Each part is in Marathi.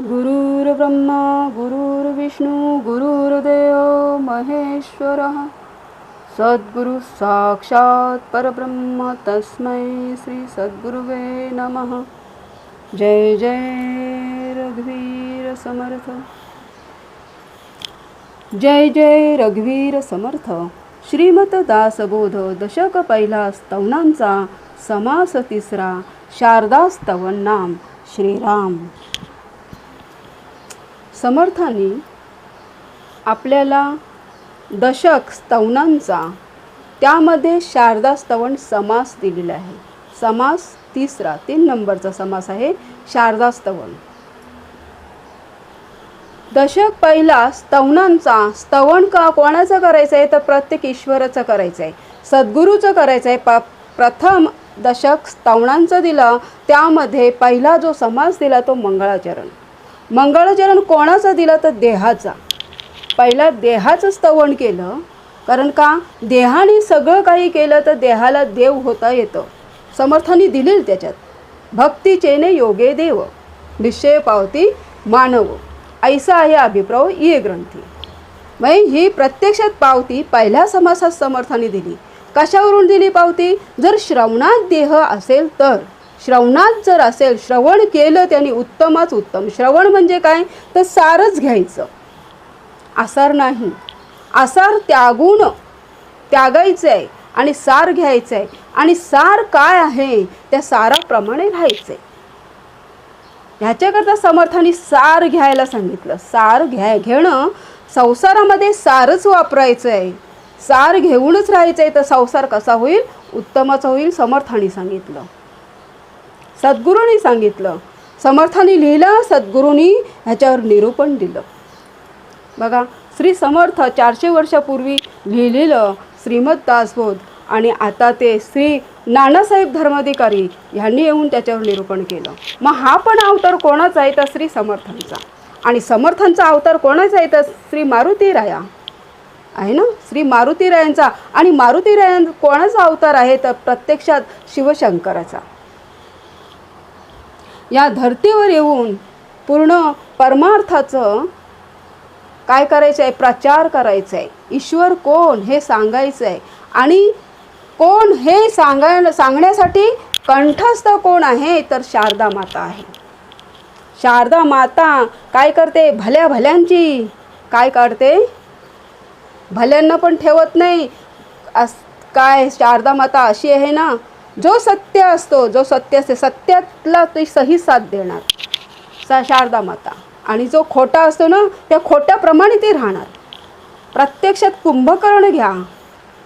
गुरुर्ब्रह्मा गुरुर्विष्णू गुरुर्देव महेश्वरः। सद्गुरु साक्षात परब्रह्म तस्मै श्री सद्गुरुवे नमः। जय जय रघुवीर समर्थ। जय जय रघुवीर समर्थ। श्रीमत दासबोध दशक पहिला स्तवनांचा समास तिसरा शारदा स्तवन नाम श्रीराम। समर्थाने आपल्याला दशक स्तवनांचा त्यामध्ये शारदा स्तवन समास दिलेला आहे. समास तिसरा तीन नंबरचा समास आहे शारदा स्तवन. दशक पहिला स्तवनांचा स्तवन का कोणाचं करायचं आहे? तर प्रत्येक ईश्वराचं करायचं आहे. सद्गुरूचं करायचं आहे. प प्रथम दशक स्तवनांचं दिलं त्यामध्ये पहिला जो समास दिला तो मंगळाचरण. मंगळचरण कोणाचं दिलं तर देहाचा? पहिला देहाचं स्तवण केलं कारण का? देहाने सगळं काही केलं तर देहाला देव होता येतं. समर्थाने दिलेल त्याच्यात. भक्तीचेने योगे देव निश्चय पावती मानव. ऐसा आहे अभिप्राव ये ग्रंथी. मग ही प्रत्यक्षात पावती पहिल्या समासात समर्थाने दिली. कशावरून दिली पावती? जर श्रवणात देह असेल तर. श्रवणात जर असेल श्रवण केलं त्यांनी उत्तमच उत्तम. श्रवण म्हणजे काय? तर सारच घ्यायचं. आसार नाही. आसार त्यागून त्यागायचं आहे आणि सार घ्यायचं आहे आणि सार काय आहे? त्या साराप्रमाणे राहायचं आहे ह्याच्याकरता समर्थाने सार घ्यायला सांगितलं. सार घ्या घेणं संसारामध्ये सारच वापरायचं आहे सार घेऊनच राहायचं आहे तर संसार कसा होईल? उत्तमच होईल समर्थाने सांगितलं. सद्गुरूंनी सांगितलं. समर्थाने लिहिलं सद्गुरूंनी ह्याच्यावर निरूपण दिलं. बघा श्री समर्थ चारशे वर्षापूर्वी लिहिलेलं श्रीमद दासबोध आणि आता ते श्री नानासाहेब धर्माधिकारी ह्यांनी येऊन त्याच्यावर निरूपण केलं. मग हा पण अवतार कोणाचा आहे तर श्री समर्थांचा? आणि समर्थांचा अवतार कोणाचा आहे तर श्री मारुती राया? आहे ना? श्री मारुती रायांचा. आणि मारुती रायां कोणाचा अवतार आहे तर प्रत्यक्षात शिवशंकराचा? या धर्तीवर येऊन पूर्ण परमार्थाचं काय करायचं आहे प्रचार करायचा आहे ईश्वर कोण हे सांगायचं आहे आणि कोण हे सांगाय सांगण्यासाठी कंठस्थ कोण आहे? तर शारदा माता आहे. शारदा माता काय करते? भल्या भल्यांची काय करते? भल्यांना पण ठेवत नाही. अस काय? शारदा माता अशी आहे ना जो सत्य असतो जो सत्य असते सत्यातला ती सही साथ देणार. सा शारदा माता. आणि जो खोटा असतो ना त्या खोट्याप्रमाणे ती राहणार. प्रत्यक्षात कुंभकर्ण घ्या.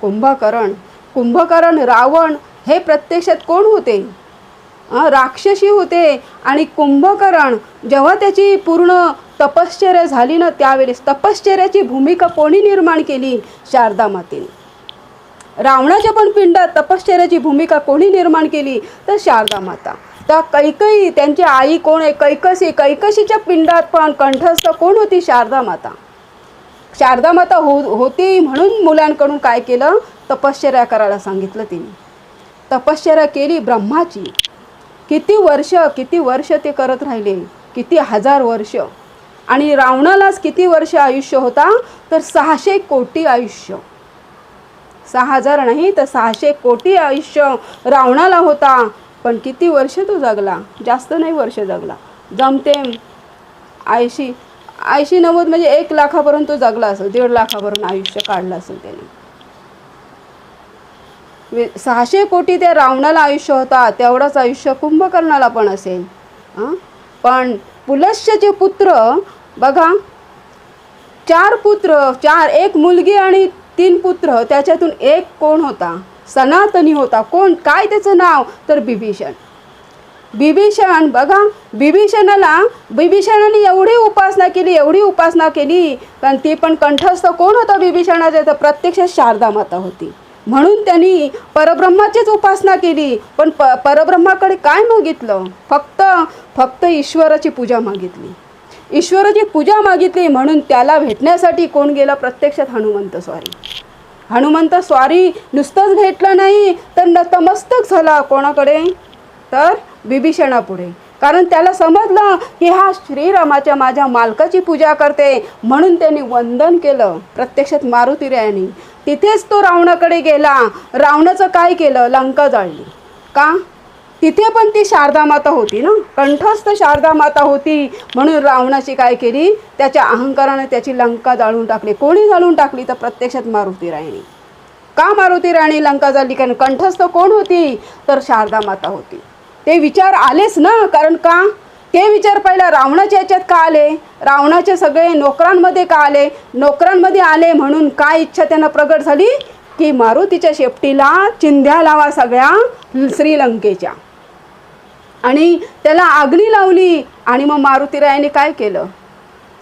कुंभकर्ण. कुंभकर्ण रावण हे प्रत्यक्षात कोण होते? राक्षसी होते. आणि कुंभकर्ण जेव्हा त्याची पूर्ण तपश्चर्या झाली ना त्यावेळेस तपश्चर्याची भूमिका कोणी निर्माण केली? शारदा मातेने. रावणाच्या पण पिंडात तपश्चर्याची भूमिका कोणी निर्माण केली? तर शारदा माता. त्या कैकई त्यांची आई कोण आहे? कैकसी. कैकशीच्या पिंडात पण कंठस्थ कोण होती शारदा माता? शारदा माता हो होती म्हणून मुलांकडून काय केलं? तपश्चर्या करायला सांगितलं तिने. तपश्चर्या केली ब्रह्माची. किती वर्ष किती वर्ष ते करत राहिले? किती हजार वर्ष? आणि रावणालाच किती वर्ष आयुष्य होता? तर सहाशे कोटी आयुष्य. सहा हजार नाही तर सहाशे कोटी आयुष्य रावणाला होता. पण किती वर्ष तो जगला? जास्त नाही वर्ष जगला. जमतेम ऐंशी ऐंशी नव्वद म्हणजे एक लाखापर्यंत तो जगला असेल. दीड लाखापर्यंत आयुष्य काढलं असेल त्याने. सहाशे कोटी त्या रावणाला आयुष्य होता. तेवढंच आयुष्य कुंभकर्णाला पण असेल. हं? पण पुलश्यचे पुत्र बघा चार पुत्र चार एक मुलगी आणि तीन पुत्र त्याच्यातून एक कोण होता? सनातनी होता. कोण? काय त्याचं नाव? तर बिभीषण. बिभीषण बघा बिभीषणाला बिभीषणाने एवढी उपासना केली एवढी उपासना केली कारण ती पण कंठस्थ कोण होता बिभीषणाचे? तर प्रत्यक्ष शारदा माता होती. म्हणून त्यांनी परब्रह्माचीच उपासना केली. पण प परब्रह्माकडे काय मागितलं? फक्त फक्त ईश्वराची पूजा मागितली. ईश्वराची पूजा मागितली म्हणून त्याला भेटण्यासाठी कोण गेला? प्रत्यक्षात हनुमंत स्वारी. हनुमंत स्वारी नुसतंच भेटलं नाही तर नतमस्तक झाला कोणाकडे? तर बिभीषणापुढे कारण त्याला समजलं की हा श्रीरामाच्या माझ्या मालकाची पूजा करते म्हणून त्यांनी वंदन केलं प्रत्यक्षात मारुती रायानी. तिथेच तो रावणाकडे गेला. रावणाचं काय केलं? लंका जाळली. का? तिथे पण ती शारदा माता होती ना? कंठस्थ शारदा माता होती म्हणून रावणाची काय केली? त्याच्या अहंकाराने त्याची लंका जाळून टाकली. कोणी जाळून टाकली? तर प्रत्यक्षात मारुती राणी का मारुती राणी लंका जाळली? कारण कंठस्थ कोण होती? तर शारदा माता होती. ते विचार आलेच ना? कारण का? ते विचार पहिला रावणाच्या याच्यात का आले? रावणाचे सगळे नोकरांमध्ये का आले? नोकरांमध्ये आले म्हणून काय इच्छा त्यांना प्रगट झाली? की मारुतीच्या शेपटीला चिंध्या लावा सगळ्या श्रीलंकेच्या. आणि त्याला अग्नी लावली आणि मग मारुतीरायाने काय केलं?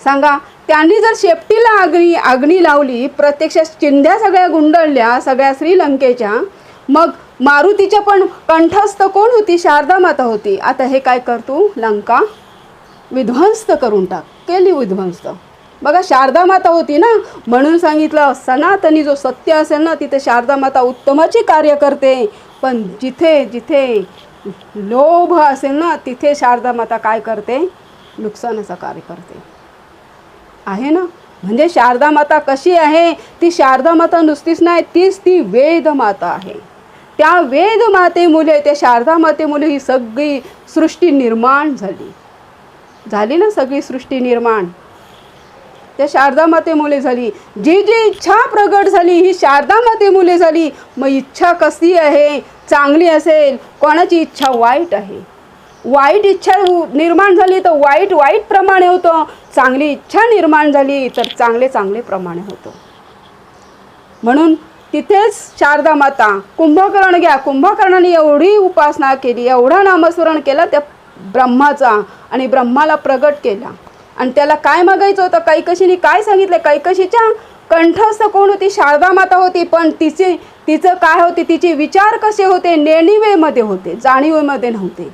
सांगा त्यांनी जर शेपटीला अग्नी अग्नी लावली प्रत्यक्षात चिंध्या सगळ्या गुंडळल्या सगळ्या श्रीलंकेच्या मग मारुतीच्या पण कंठस्थ कोण होती? शारदा माता होती. आता हे काय करतो लंका? विध्वंस्त करून टाक. केली विध्वंस्त. बघा शारदा माता होती ना? म्हणून सांगितलं सनातनी जो सत्य असेल ना तिथे शारदा माता उत्तमाची कार्य करते. पण जिथे जिथे लोभ असेल ना तिथे शारदा माता काय करते? नुकसानाचं कार्य करते. आहे ना? म्हणजे शारदा माता कशी आहे? ती शारदा माता नुसतीच नाही तीच ती वेद माता आहे. त्या वेद मातेमुळे त्या शारदा मातेमुळे ही सगळी सृष्टी निर्माण झाली. झाली ना सगळी सृष्टी निर्माण? त्या शारदा मातेमुळे झाली. जी जी इच्छा प्रगट झाली ही शारदा मातेमुळे झाली. मग इच्छा कशी आहे? चांगली असेल कोणाची इच्छा वाईट आहे? वाईट इच्छा निर्माण झाली तर वाईट वाईट प्रमाणे होतं. चांगली इच्छा निर्माण झाली तर चांगले चांगले प्रमाणे होतं. म्हणून तिथेच शारदा माता कुंभकर्ण घ्या. कुंभकर्णाने एवढी उपासना केली एवढा नामस्मरण केलं त्या ब्रह्माचा आणि ब्रह्माला प्रगट केला. आणि त्याला काय मागायचं होतं? कैकशीने काय सांगितलं? कैकशीच्या कंठस्थ कोण होती? शारदा माता होती पण तिचे तिचं काय होते तिचे विचार कसे होते नेणिवेमध्ये होते जाणीवेमध्ये नव्हते.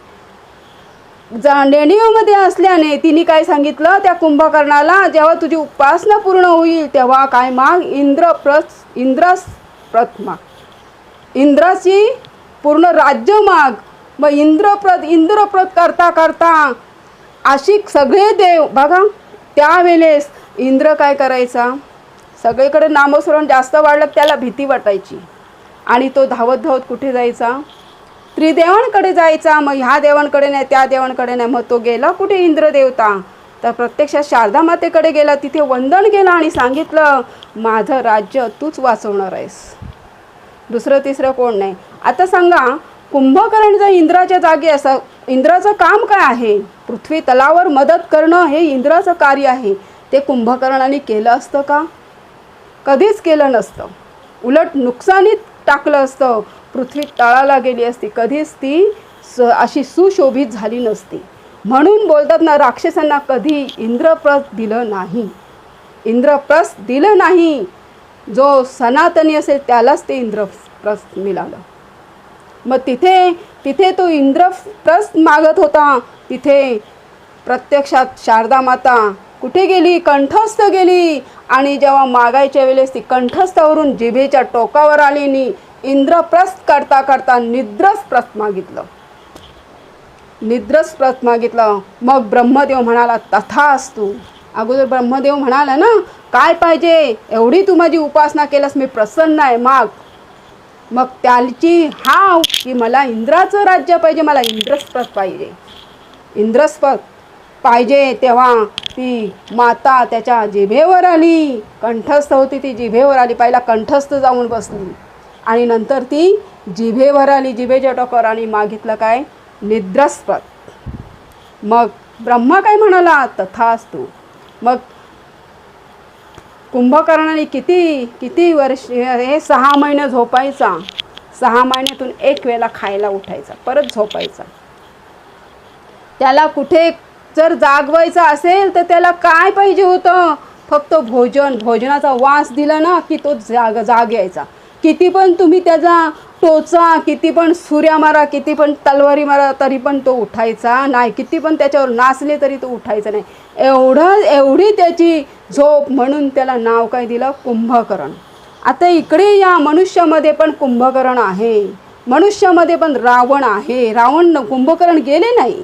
जा नेणिवेमध्ये असल्याने तिने काय सांगितलं त्या कुंभकर्णाला जेव्हा तुझी उपासना पूर्ण होईल तेव्हा काय माग इंद्रप्रस इंद्रस इंद्रास प्रत माग. इंद्राची पूर्ण राज्य माग. मग इंद्रप्रत इंद्रप्रत करता करता अशी सगळे देव बघा त्यावेळेस इंद्र काय करायचा? सगळीकडे नामस्मरण जास्त वाढलं त्याला भीती वाटायची. आणि तो धावत धावत कुठे जायचा? त्रिदेवांकडे जायचा. मग ह्या देवांकडे नाही त्या देवांकडे नाही. मग तो गेला कुठे? इंद्रदेवता. तर प्रत्यक्षात शारदा मातेकडे गेला. तिथे वंदन केलं आणि सांगितलं माझं राज्य तूच वाचवणार आहेस. दुसरं तिसरं कोण नाही. आता सांगा कुंभकर्ण जर इंद्राच्या जागी असं इंद्राचं काम काय आहे? पृथ्वी तलावर मदत करणं हे इंद्राचं कार्य आहे. ते कुंभकर्णाने केलं असतं का? कधीच केलं नसतं. उलट नुकसानीत टाकलं असतं. पृथ्वी तळाला गेली असती. कधीच ती स अशी सुशोभित झाली नसती. म्हणून बोलतात ना राक्षसांना कधी इंद्रप्रस्थ दिलं नाही. इंद्रप्रस्थ दिलं नाही. जो सनातनी असेल त्यालाच ते इंद्रप्रस्थ मिळालं. मग तिथे तिथे तो इंद्रप्रस्थ मागत होता. तिथे प्रत्यक्षात शारदा माता कुठे गेली? कंठस्थ गेली. आणि जेव्हा मागायच्या वेळेस ती कंठस्थावरून जिभेच्या टोकावर आली इंद्रप्रस्थ करता करता निद्रस्प्रस्थ मागितलं. निद्रस्प्रस्थ मागितलं. मग ब्रह्मदेव म्हणाला तथा तू अगोदर ब्रह्मदेव म्हणाला ना काय पाहिजे? एवढी तू माझी उपासना केलंस मी प्रसन्न आहे माग. मग त्याची हाव की मला इंद्राचं राज्य पाहिजे मला इंद्रस्पद पाहिजे. इंद्रस्पद पाहिजे तेव्हा ती माता त्याच्या जिभेवर आली. कंठस्थ होती ती जिभेवर आली. पहिला कंठस्थ जाऊन बसली. आणि नंतर ती जिभेवर आली जिभेच्या टोकावर आणि मागितलं काय? निद्रास्पद. मग ब्रह्मा काय म्हणाला? तथास्तु. मग कुंभकर्णाने किती किती वर्ष हे सहा महिने झोपायचा. सहा महिन्यातून एक वेळा खायला उठायचा. परत झोपायचा. त्याला कुठे जर जागवायचं असेल तर त्याला काय पाहिजे होतं? फक्त भोजन. भोजनाचा वास दिला ना की तो जाग जाग यायचा. किती पण तुम्ही त्याचा टोचा किती पण सूर्या मारा किती पण तलवारी मारा तरी पण तो उठायचा नाही. किती पण त्याच्यावर नाचले तरी तो उठायचा नाही. एवढं एवढी त्याची झोप म्हणून त्याला नाव काय दिलं? कुंभकर्ण. आता इकडे या मनुष्यामध्ये पण कुंभकर्ण आहे. मनुष्यामध्ये पण रावण आहे. रावण कुंभकर्ण गेले नाही.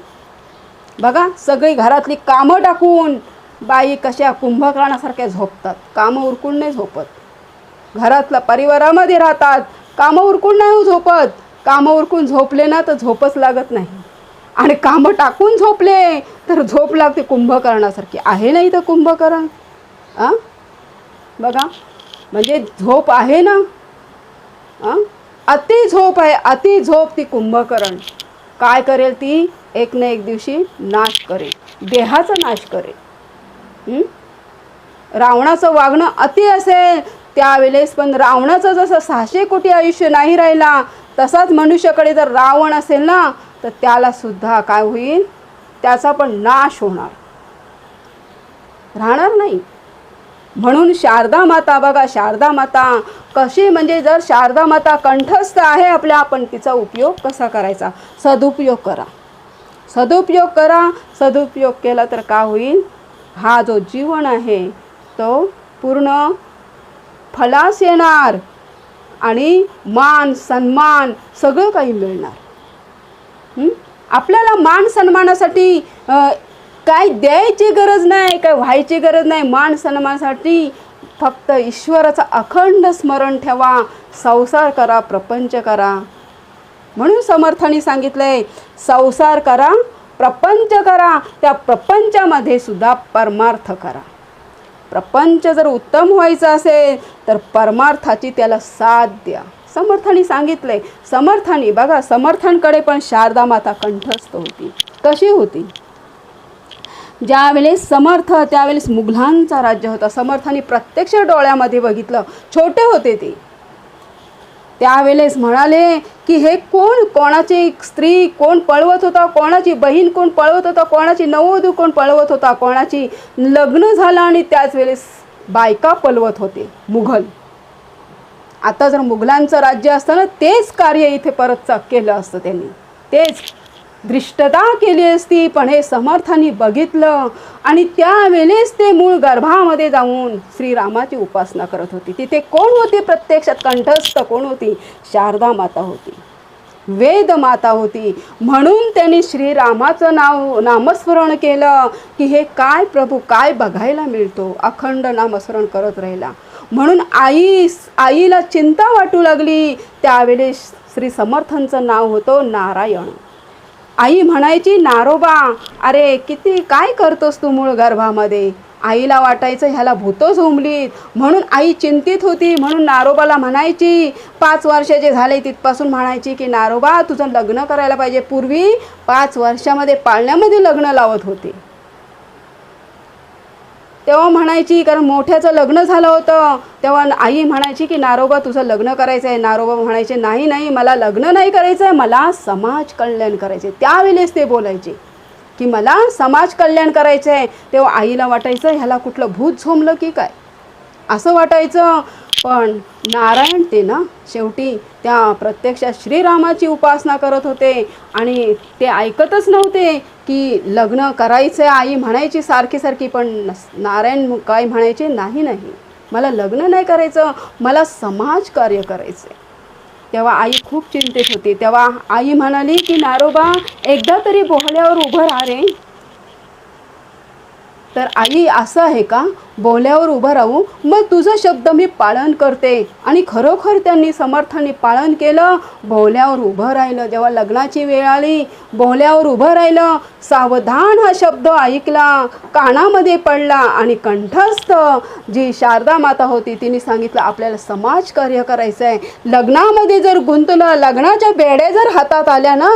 बघा सगळी घरातली कामं टाकून बाई कशा कुंभकर्णासारख्या झोपतात. कामं उरकून नाही झोपत. घरातल्या परिवारामध्ये राहतात. कामं उरकून नाही झोपत. कामं उरकून झोपले ना तर झोपच लागत नाही. आणि कामं टाकून झोपले तर झोप लागते कुंभकर्णासारखी. आहे नाही तर कुंभकर्ण? आ बघा म्हणजे झोप आहे ना? आ? अति झोप आहे. अति झोप ती कुंभकर्ण. काय करेल ती? एक ना एक दिवशी नाश करेल. देहाचा नाश करेल. रावणाचं वागणं अति असेल त्यावेळेस पण रावणाचं जसं सहाशे कोटी आयुष्य नाही राहिला तसाच मनुष्याकडे जर रावण असेल ना तर त्याला सुद्धा काय होईल? त्याचा पण नाश होणार. राहणार नाही. म्हणून शारदा माता बघा शारदा माता कशी म्हणजे जर शारदा माता कंठस्थ आहे आपल्या आपण तिचा उपयोग कसा करायचा? सदुपयोग करा. सदुपयोग करा. सदुपयोग केला तर का होईल? हा जो जीवन आहे तो पूर्ण फलास येणार आणि मान सन्मान सगळं काही मिळणार. आपल्याला मान सन्मानासाठी काय द्यायची गरज नाही काय व्हायची गरज नाही. मान सन्मानासाठी फक्त ईश्वराचं अखंड स्मरण ठेवा. संसार करा प्रपंच करा. म्हणून समर्थांनी सांगितलंय संसार करा प्रपंच करा त्या प्रपंचामध्ये सुद्धा परमार्थ करा. प्रपंच जर उत्तम व्हायचं असेल तर परमार्थाची त्याला साथ द्या. समर्थांनी सांगितलंय समर्थांनी बघा समर्थांकडे पण शारदा माता कंठस्थ होती. कशी होती? ज्यावेळेस समर्थ त्यावेळेस मुघलांचा राज्य होता. समर्थांनी प्रत्यक्ष डोळ्यामध्ये बघितलं. छोटे होते ते. त्यावेळेस म्हणाले की हे कोण? कोणाची स्त्री कोण पळवत होता? कोणाची बहीण कोण पळवत होता? कोणाची नववधू कोण पळवत होता? कोणाची लग्न झालं आणि त्याच वेळेस बायका पळवत होते मुघल. आता जर मुघलांचं राज्य असतं ना तेच कार्य इथे परत केलं असतं त्यांनी. तेच. दृष्टता केली असती पण हे समर्थांनी बघितलं. आणि त्यावेळेस ते मूळ गर्भामध्ये जाऊन श्रीरामाची उपासना करत होती. तिथे कोण होती प्रत्यक्षात? कंठस्थ कोण होती? शारदा माता होती. वेद माता होती. म्हणून त्यांनी श्रीरामाचं नाव नामस्मरण केलं की हे काय प्रभू काय बघायला मिळतो? अखंड नामस्मरण करत राहिला. म्हणून आई आईला चिंता वाटू लागली. त्यावेळेस श्री समर्थांचं नाव होतं नारायण. आई म्हणायची नारोबा अरे किती काय करतोस तू मूळ गर्भामध्ये? आईला वाटायचं ह्याला भूतं झोंबलीत. म्हणून आई चिंतित होती म्हणून नारोबाला म्हणायची पाच वर्षाचे झाले तिथपासून म्हणायची की नारोबा तुझं लग्न करायला पाहिजे. पूर्वी पाच वर्षामध्ये पाळण्यामध्ये लग्न लावत होते. तेव्हा म्हणायची कारण मोठ्याचं लग्न झालं होतं. तेव्हा आई म्हणायची की नारोबा तुझं लग्न करायचं आहे नारोबा म्हणायचे नाही नाही मला लग्न नाही करायचं आहे मला समाज कल्याण करायचे त्यावेळेस ते बोलायचे की मला समाज कल्याण करायचं आहे तेव्हा आईला वाटायचं ह्याला कुठलं भूत झोंबलं की काय? असं वाटायचं. पण नारायण ते ना शेवटी त्या प्रत्यक्षात श्रीरामाची उपासना करत होते आणि ते ऐकतच नव्हते की लग्न करायचं आहे आई म्हणायची सारखी सारखी पण नारायण काय म्हणायचे नाही नाही मला लग्न नाही करायचं मला समाज कार्य करायचं आहे तेव्हा आई खूप चिंतेत होती. तेव्हा आई म्हणाली की नारोबा एकदा तरी बोहल्यावर उभं राहा रे. तर आई असं आहे का? बोल्यावर उभं राहू मग तुझं शब्द मी पालन करते. आणि खरोखर त्यांनी समर्थांनी पालन केलं बोल्यावर उभं राहिलं. जेव्हा लग्नाची वेळ आली बोल्यावर उभं राहिलं. सावधान हा शब्द ऐकला कानामध्ये पडला आणि कंठस्थ जी शारदा माता होती तिने सांगितलं आपल्याला समाज कार्य करायचं आहे लग्नामध्ये जर गुंतलं लग्नाच्या बेड्या जर हातात आल्या ना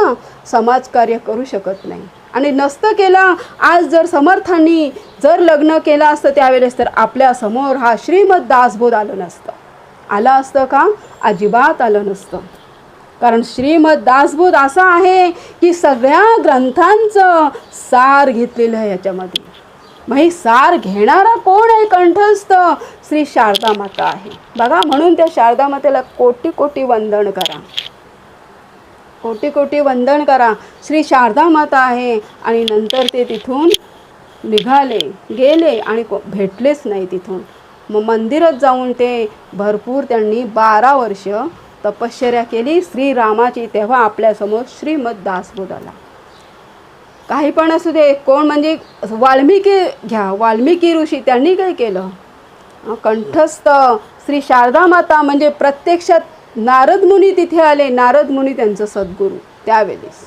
समाज कार्य करू शकत नाही. आणि नसतं केलं आज जर समर्थांनी जर लग्न केलं असतं त्यावेळेस तर आपल्यासमोर हा श्रीमद दासबोध आलं नसतं. आलं असतं का? अजिबात आलं नसतं. कारण श्रीमद दासबोध असं आहे की सगळ्या ग्रंथांचं सार घेतलेलं आहे याच्यामध्ये. मग हे सार घेणारा कोण आहे? कंठस्थ श्री शारदा माता आहे. बघा म्हणून त्या शारदा मातेला कोटी कोटी वंदन करा. कोटी कोटी वंदन करा. श्री शारदा माता आहे आणि नंतर ते तिथून निघाले गेले आणि को भेटलेच नाही तिथून. मग मंदिरात जाऊन ते भरपूर त्यांनी बारा वर्ष तपश्चर्या केली. श्रीरामाची तेव्हा आपल्यासमोर श्रीमद दासबोध आला. काही पण असू दे कोण म्हणजे वाल्मिकी घ्या. वाल्मिकी ऋषी त्यांनी काय केलं? कंठस्थ श्री शारदा माता म्हणजे प्रत्यक्षात नारद मुनी तिथे आले नारद मुनी त्यांचं सद्गुरू त्यावेळेस.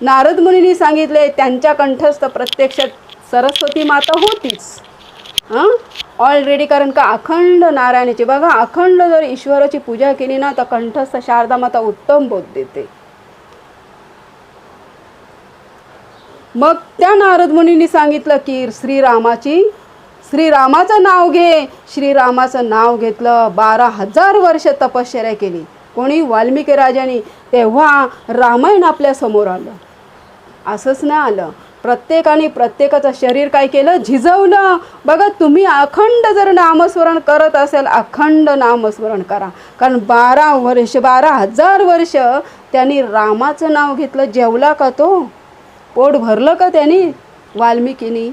नारद मुनीने सांगितले त्यांच्या कंठस्थ प्रत्यक्षात सरस्वती माता होतीच. हां? ऑलरेडी कारण का अखंड नारायणाची बघा अखंड जर ईश्वराची पूजा केली ना तर कंठस्थ शारदा माता उत्तम बोध देते. मग त्या नारद मुनीने सांगितलं की श्रीरामाची श्रीरामाचं नाव घे. श्रीरामाचं नाव घेतलं. बारा हजार वर्ष तपश्चर्या केली. कोणी वाल्मिकी राजाने तेव्हा रामायण आपल्यासमोर आलं. असंच नाही आलं. प्रत्येकाने प्रत्येकाचं शरीर काय केलं? झिजवलं. बघा तुम्ही अखंड जर नामस्मरण करत असेल अखंड नामस्मरण करा. कारण बारा वर्ष बारा हजार वर्ष त्यांनी रामाचं नाव घेतलं. जेवला का तो? पोट भरलं का त्यांनी? वाल्मिकीनी.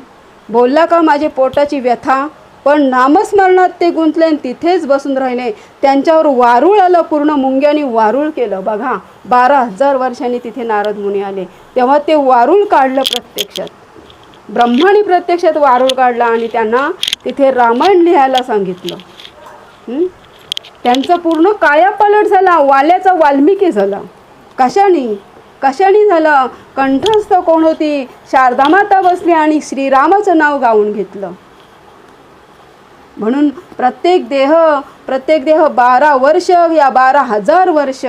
बोलला का माझे पोटाची व्यथा? पण नामस्मरणात ते गुंतले आणि तिथेच बसून राहिले. त्यांच्यावर वारूळ आलं पूर्ण मुंग्यानी वारूळ केलं. बघा बारा हजार वर्षांनी तिथे नारद मुनी आले. तेव्हा ते वारूळ काढलं प्रत्यक्षात. ब्रह्माने प्रत्यक्षात वारूळ काढला आणि त्यांना तिथे रामायण लिहायला सांगितलं. त्यांचं पूर्ण कायापालट झाला. वाल्याचा वाल्मिकी झाला. कशाने? कशाने झालं? कंठस्थ कोण होती? शारदामाता बसली आणि श्रीरामाचं नाव गाऊन घेतलं. म्हणून प्रत्येक देह प्रत्येक देह बारा वर्ष या बारा हजार वर्ष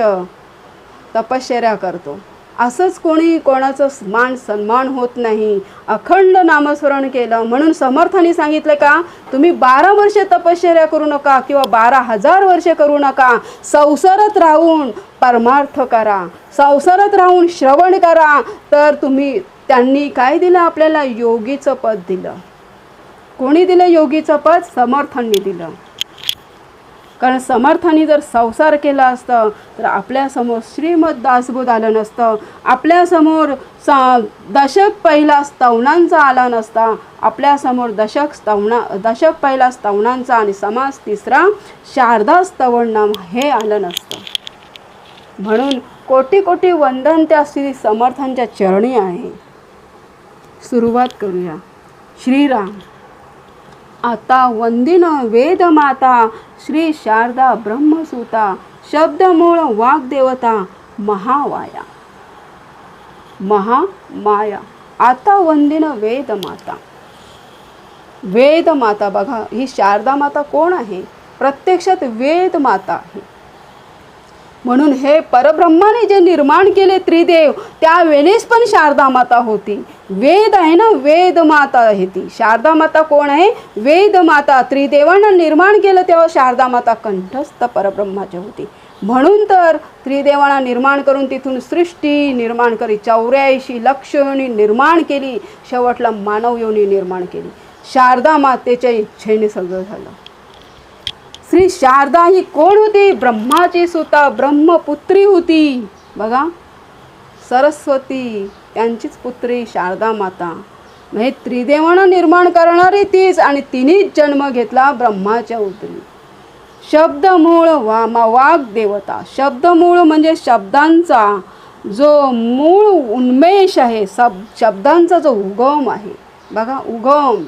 तपश्चर्या करतो. असंच कोणी कोणाचं मान सन्मान होत नाही. अखंड नामस्मरण केलं. म्हणून समर्थाने सांगितलं का तुम्ही बारा वर्ष तपश्चर्या करू नका किंवा बारा हजार वर्ष करू नका. संसारात राहून परमार्थ करा. संसारात राहून श्रवण करा. तर तुम्ही त्यांनी काय दिलं आपल्याला? योगीचं पद दिलं. कोणी दिलं? योगीचं पद? समर्थांनी दिलं. कारण समर्थांनी जर संसार केला असतं तर आपल्यासमोर श्रीमद दासबोध आलं नसतं. आपल्यासमोर स दशक पहिला स्तवनांचा आला नसता. आपल्यासमोर दशक स्तवना दशक पहिला स्तवनांचा आणि समाज तिसरा शारदा स्तवणनाम हे आलं नसतं. म्हणून कोटी कोटी वंदन त्या श्री समर्थांच्या चरणी आहे. सुरुवात करूया. श्रीराम. आता वंदिन वेदमाता श्री शारदा ब्रह्मसूता शब्दमूळ वाग्देवता महावाया महामाया. आता वंदिन वेदमाता वेदमाता बघा ही शारदा माता कोण आहे? प्रत्यक्षात वेदमाता आहे. म्हणून हे परब्रह्माने जे निर्माण केले त्रिदेव त्यावेळेस पण शारदा माता होती. वेद आहे ना वेद माता आहे ती. शारदा माता कोण आहे? वेद माता. त्रिदेवांना निर्माण केलं तेव्हा शारदा माता कंठस्थ परब्रह्माची होती. म्हणून तर त्रिदेवांना निर्माण करून तिथून सृष्टी निर्माण करी चौऱ्याऐंशी लक्ष योनी निर्माण केली. शेवटला मानव योनी निर्माण केली. शारदा मातेच्या इच्छेने सगळं झालं. श्री शारदा ही कोण होती? ब्रह्माची सुता ब्रह्मपुत्री होती. बघा सरस्वती त्यांचीच पुत्री शारदा माता. म्हणजे त्रिदेवांना निर्माण करणारी तीच आणि तिनेच जन्म घेतला ब्रह्माच्या उतरी शब्दमूळ वा मा वाग देवता. शब्दमूळ म्हणजे शब्दांचा जो मूळ उन्मेष आहे सब शब्दांचा जो उगम आहे. बघा उगम.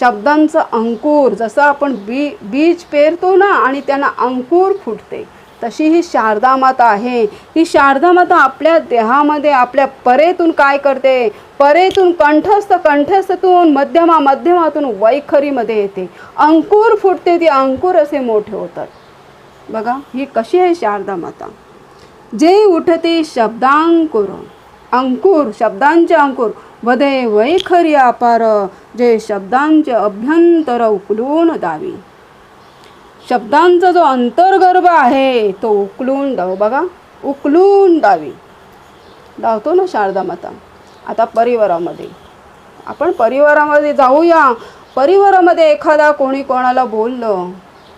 शब्दांचं अंकुर जसं आपण बी बीज पेरतो ना आणि त्यांना अंकुर फुटते तशी ही शारदा माता आहे. ही शारदा माता आपल्या देहामध्ये आपल्या परेतून काय करते? परेतून कंठस्थ कंठस्थतून मध्यमा मध्यमातून वैखरीमध्ये येते. अंकुर फुटते ती अंकुर असे मोठे होतात. बघा ही कशी आहे शारदा माता? जे उठते शब्दांकुर अंकुर शब्दांचे अंकुर. वदे वैखरी अपार जे शब्दांचे अभ्यंतर उकलून दावी शब्दांचा जो अंतर्गर्भ आहे तो उकलून दाव बघा. उकलून दावी धावतो ना शारदा माता. आता परिवारामध्ये. आपण परिवारामध्ये जाऊया. परिवारामध्ये एखादा कोणी कोणाला बोललं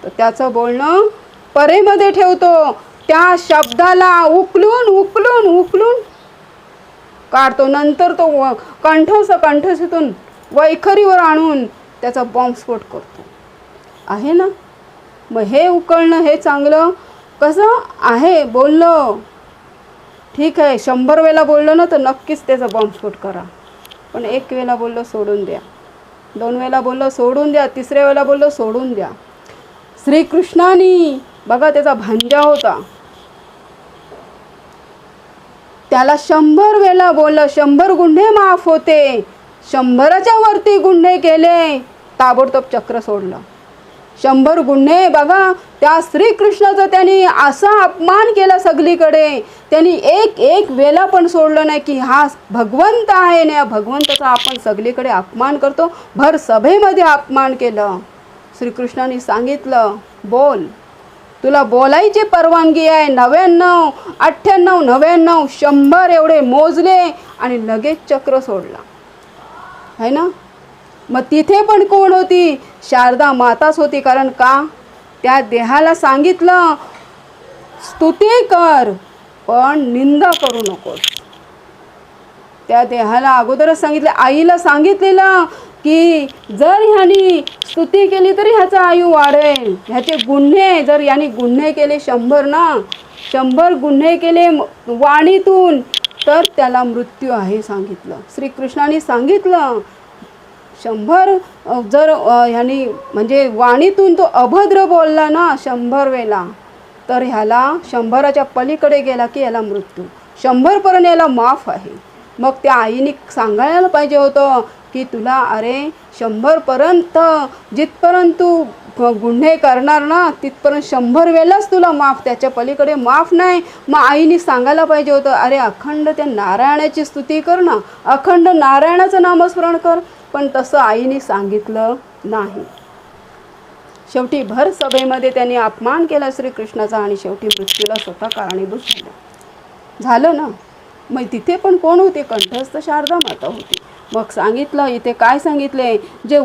तर त्याचं बोलणं परेमध्ये ठेवतो. त्या शब्दाला उकलून उकलून उकलून काढतो. नंतर तो व कंठस कंठसीतून वैखरीवर आणून त्याचा बॉम्बस्फोट करतो. आहे ना? मग हे उकळणं हे चांगलं कसं आहे? बोललं. ठीक आहे शंभर वेळा बोललो ना तर नक्कीच त्याचा बॉम्बस्फोट करा. पण एक वेळा बोललो सोडून द्या. दोन वेळा बोललो सोडून द्या. तिसऱ्या वेळेला बोललो सोडून द्या. श्रीकृष्णानी बघा त्याचा भांजा होता. त्याला शंभर वेळा बोललं शंभर गुन्हे माफ होते. शंभराच्या वरती गुन्हे केले. ताबडतोब चक्र सोडलं. शंभर गुन्हे बघा त्या श्रीकृष्णाचा त्यांनी असा अपमान केला सगळीकडे. त्यांनी एक एक वेला पण सोडलं नाही की हा भगवंत आहे ना या भगवंताचा आपण सगळीकडे अपमान करतो. भर सभेमध्ये अपमान केलं. श्रीकृष्णाने सांगितलं बोल. तुला बोलायची परवानगी आहे. नव्याण्णव अठ्ठ्याण्णव नव्याण्णव शंभर एवढे मोजले आणि लगेच चक्र सोडला. है ना? मग तिथे पण कोण होती? शारदा माताच होती. कारण का? त्या देहाला सांगितलं स्तुती कर पण निंदा करू नकोस. त्या देहाला अगोदरच सांगितलं आईला सांगितलेलं की जर ह्यानी स्तुती केली तरी ह्याचा आयु वाढेल. ह्याचे गुन्हे जर यांनी गुन्हे केले शंभर ना शंभर गुन्हे केले वाणीतून तर त्याला मृत्यू आहे सांगितलं. श्रीकृष्णाने सांगितलं शंभर जर ह्यानी म्हणजे वाणीतून तो अभद्र बोलला ना शंभर वेळा तर ह्याला शंभराच्या पलीकडे गेला की याला मृत्यू. शंभरपर्यंत याला माफ आहे. मग त्या आईने सांगायला पाहिजे होतं की तुला अरे शंभरपर्यंत जिथपर्यंत तू गुन्हे करणार ना तिथपर्यंत शंभर वेळेलाच तुला माफ त्याच्या पलीकडे माफ नाही. मग आईने सांगायला पाहिजे होतं अरे अखंड त्या नारायणाची स्तुती कर ना. अखंड नारायणाचं नामस्मरण कर. पण तसं आईने सांगितलं नाही. शेवटी भर सभेमध्ये त्यांनी अपमान केला श्रीकृष्णाचा आणि शेवटी मृत्यूला स्वतः कारणीभूत झालं झालं ना? मग तिथे पण कोण होते? कंठस्थ शारदा माता होती. मग सांगितलं इथे काय सांगितले? जे